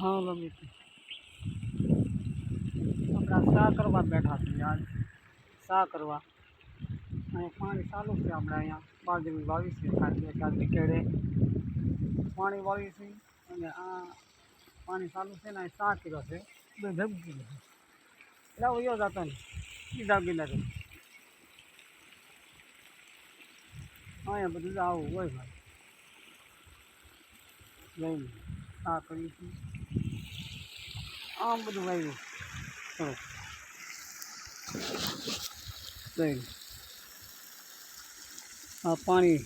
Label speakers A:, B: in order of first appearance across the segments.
A: હા મિત્રો આપણા સા કરવા બેઠા છીએ આજ સા કરવા. અહીંયા પાણી ચાલુ છે આપણે અહીંયા. બાજરી વાવી છે, ખાલી ચાલતી કેળે પાણી વાવી છે અને આ પાણી ચાલુ છે ને અહીં સા કર્યો છે. બે ધબકી ગયો એટલે વયો જતો નહીં બીજા ગીલા અહીંયા બધું આવું હોય ભાઈ. લઈને આ છીએ. આમ બધું વાવ્યું લઈને આ પાણી.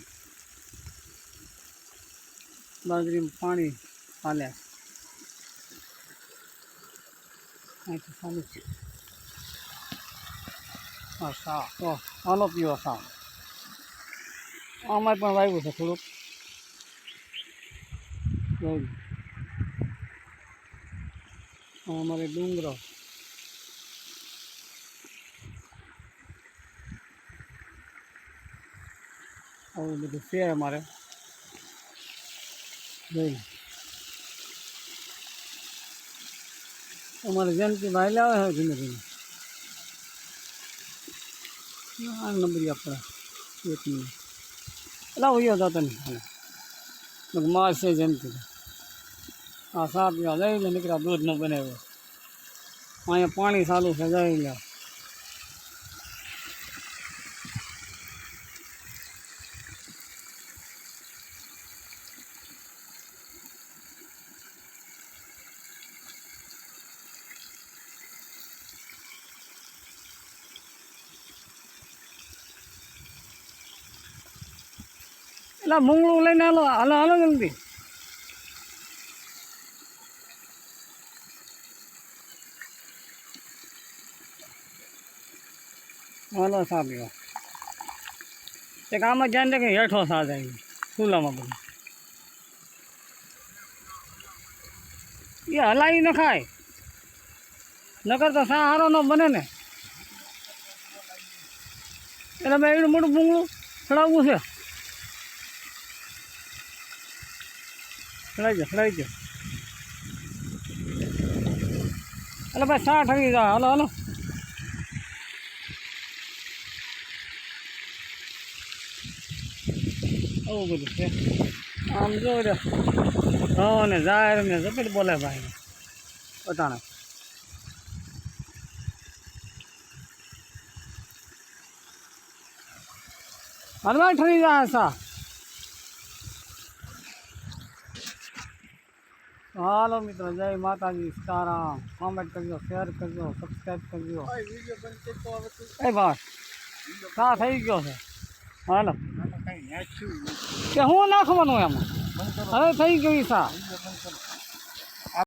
A: બાજરીમાં પાણી હાલ્યા અહીંથી ચાલુ છે. હા સા તો હાલો પીવો સા આમાં પણ વાવ્યું છે થોડુંક. અમારે ડુંગરો. આવું બધું છે અમારે. જઈ અમારે જયંતિ ભાઈ લાવે છે ધીમે ધીમે. આ નંબરી આપણે. એક મિનિટ. એટલે ઉયો જતો નહીં માર છે જયંતિ આ સાત પીવા જઈ લે નીકળ્યા દૂધ ન બનાવ્યો અહીંયા પાણી ચાલુ છે જઈ લે એટલે મૂંગળું લઈને હાલો હાલો હાલો જલ્દી. હાલો સા પીવા એક આમાં ધ્યાન રાખે હેઠો સા જાય ચૂલામાં બધું એ હલાવી ન ખાય નકર તો સા હારો ન બને ને એટલે ભાઈ એવડું મોટું ભૂંગળું ચડાવવું છે ચડાવી જાઓ ચડાવી જાઓ એટલે ભાઈ સા ઠરી જાય હાલો હાલો આવું બધું છે આમ જો હા ને જાહેર ને જપેટ બોલે ભાઈ પટાણા હરવા ઠરી જાય સા હાલો મિત્રો જય માતાજી સીતારામ કોમેન્ટ કરજો શેર કરજો સબસ્ક્રાઈબ કરજો એ બસ સા થઈ ગયો છે હાલો. કે હું નાખવાનું એમાં? હવે થઈ ગયું સા